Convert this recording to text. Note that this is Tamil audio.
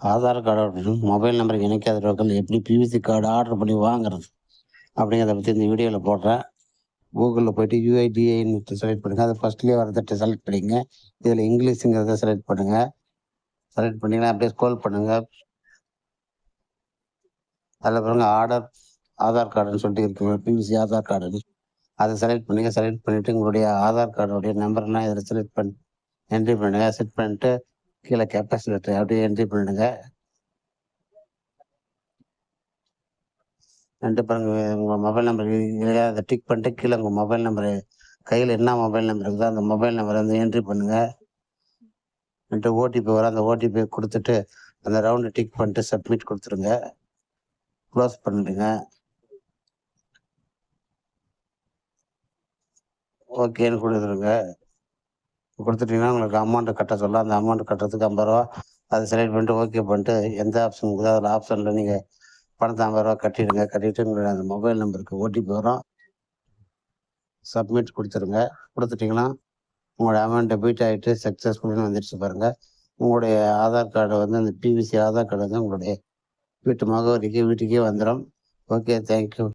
ஆதார் கார்டுடன் மொபைல் நம்பர் இணைக்காதவர்கள் எப்படி பிவிசி கார்டு ஆர்டர் பண்ணி வாங்குறது அப்படிங்கிறத பற்றி இந்த வீடியோவில் போடுறேன். கூகுளில் போயிட்டு யூஐடிஐன்னு செலக்ட் பண்ணுங்கள் அதை ஃபஸ்ட்லேயே வரதை செலக்ட் பண்ணிங்க. இதில் இங்கிலீஷுங்கிறத செலக்ட் பண்ணுங்கள் செலக்ட் பண்ணிங்கன்னா அப்படியே ஸ்கோல் பண்ணுங்கள் அதில் பாருங்க ஆர்டர் ஆதார் கார்டுன்னு சொல்லிட்டு இருக்கு. பிவிசி ஆதார் கார்டுன்னு அதை செலக்ட் பண்ணுங்கள் செலக்ட் பண்ணிவிட்டு உங்களுடைய ஆதார் கார்டுடைய நம்பர்லாம் இதில் செலக்ட் பண்ணி என்ட்ரி பண்ணுங்கள் செட் பண்ணிட்டு கீழே கெப்பாசிட்டி அப்படியே என்ட்ரி பண்ணுங்க ரெண்டு பாருங்க உங்கள் மொபைல் நம்பர் இல்லையா அதை டிக் பண்ணிட்டு கீழே உங்கள் மொபைல் நம்பரு கையில் என்ன மொபைல் நம்பர் இருக்குதோ அந்த மொபைல் நம்பரை வந்து என்ட்ரி பண்ணுங்கள் ரெண்டு ஓடிபி வரும் அந்த ஓடிபி கொடுத்துட்டு அந்த ரவுண்டு டிக் பண்ணிட்டு சப்மிட் கொடுத்துருங்க. க்ளோஸ் பண்ணிடுங்க. ஓகேன்னு கொடுத்துருங்க. கொடுத்துட்டீங்கன்னா உங்களுக்கு அமௌண்ட்டை கட்ட சொல்ல அந்த அமௌண்ட் கட்டுறதுக்கு ஐம்பது ரூபா அதை செலக்ட் பண்ணிட்டு ஓகே பண்ணிட்டு எந்த ஆப்ஷன் இருக்குதோ அதில் ஆப்ஷனில் நீங்கள் பணத்தை ஐம்பது ரூபா கட்டிடுங்க. கட்டிட்டு உங்களுடைய அந்த மொபைல் நம்பருக்கு ஓடிபி வரும். சப்மிட் கொடுத்துருங்க. கொடுத்துட்டிங்கன்னா உங்களோட அமௌண்ட் டெபிட் ஆகிட்டு சக்ஸஸ்ஃபுல்னு வந்துடுச்சு பாருங்கள் உங்களுடைய ஆதார் கார்டு வந்து அந்த பிவிசி ஆதார் கார்டு வந்து உங்களுடைய வீட்டு முகவரிக்கு வீட்டுக்கே வந்துடும் ஓகே தேங்க்யூ